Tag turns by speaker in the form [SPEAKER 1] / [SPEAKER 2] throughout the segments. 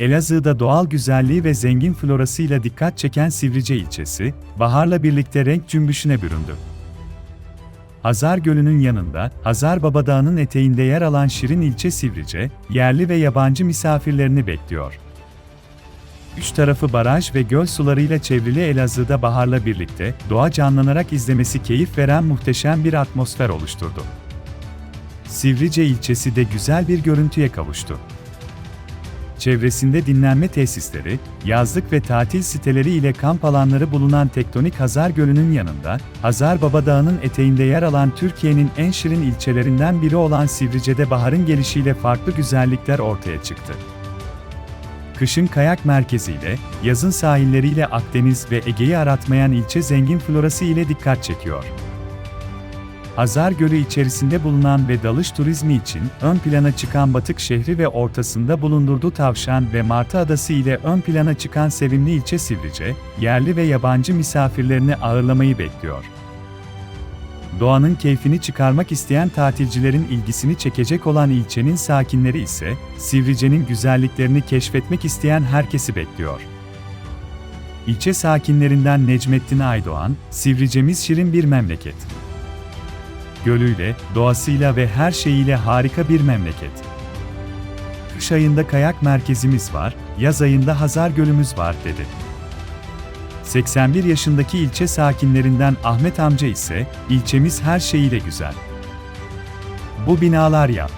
[SPEAKER 1] Elazığ'da doğal güzelliği ve zengin florasıyla dikkat çeken Sivrice ilçesi, baharla birlikte renk cümbüşüne büründü. Hazar Gölü'nün yanında, Hazar Baba Dağı'nın eteğinde yer alan Şirin ilçe Sivrice, yerli ve yabancı misafirlerini bekliyor. Üç tarafı baraj ve göl sularıyla çevrili Elazığ'da baharla birlikte, doğa canlanarak izlemesi keyif veren muhteşem bir atmosfer oluşturdu. Sivrice ilçesi de güzel bir görüntüye kavuştu. Çevresinde dinlenme tesisleri, yazlık ve tatil siteleri ile kamp alanları bulunan tektonik Hazar Gölü'nün yanında, Hazar Baba Dağı'nın eteğinde yer alan Türkiye'nin en şirin ilçelerinden biri olan Sivrice'de baharın gelişiyle farklı güzellikler ortaya çıktı. Kışın kayak merkeziyle, yazın sahilleriyle Akdeniz ve Ege'yi aratmayan ilçe zengin florası ile dikkat çekiyor. Hazar Gölü içerisinde bulunan ve dalış turizmi için ön plana çıkan Batık şehri ve ortasında bulundurduğu Tavşan ve Martı Adası ile ön plana çıkan sevimli ilçe Sivrice, yerli ve yabancı misafirlerini ağırlamayı bekliyor. Doğanın keyfini çıkarmak isteyen tatilcilerin ilgisini çekecek olan ilçenin sakinleri ise, Sivrice'nin güzelliklerini keşfetmek isteyen herkesi bekliyor. İlçe sakinlerinden Necmettin Aydoğan, Sivricemiz şirin bir memleket. Gölüyle, doğasıyla ve her şeyiyle harika bir memleket. Kış ayında kayak merkezimiz var, yaz ayında Hazar Gölümüz var dedi. 81 yaşındaki ilçe sakinlerinden Ahmet amca ise, ilçemiz her şeyiyle güzel. Bu binalar yap.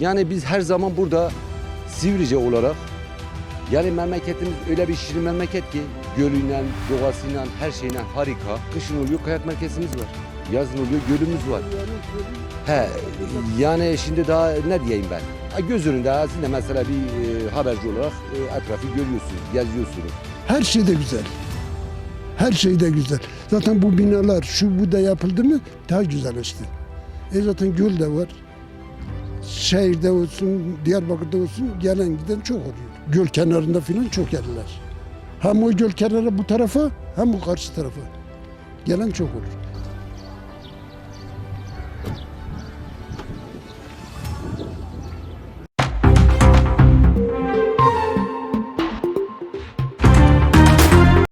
[SPEAKER 2] Yani biz her zaman burada Sivrice olarak yani memleketimiz öyle bir şirin memleket ki gölüyle, doğasıyla, her şeyle harika. Kışın oluyor kayak merkezimiz var. Yazın oluyor gölümüz var. He, yani şimdi daha ne diyeyim ben? Göz önünde de mesela bir e, haberci olarak e, etrafı görüyorsunuz, geziyorsunuz.
[SPEAKER 3] Her şey de güzel. Her şey de güzel. Zaten bu binalar şu bu da yapıldı mı daha güzelleşti. E zaten göl de var. Şehirde olsun, Diyarbakır'da olsun gelen giden çok oluyor. Göl kenarında filan çok yerler. Hem o göl kenarı bu tarafa hem bu karşı tarafa. Gelen çok olur.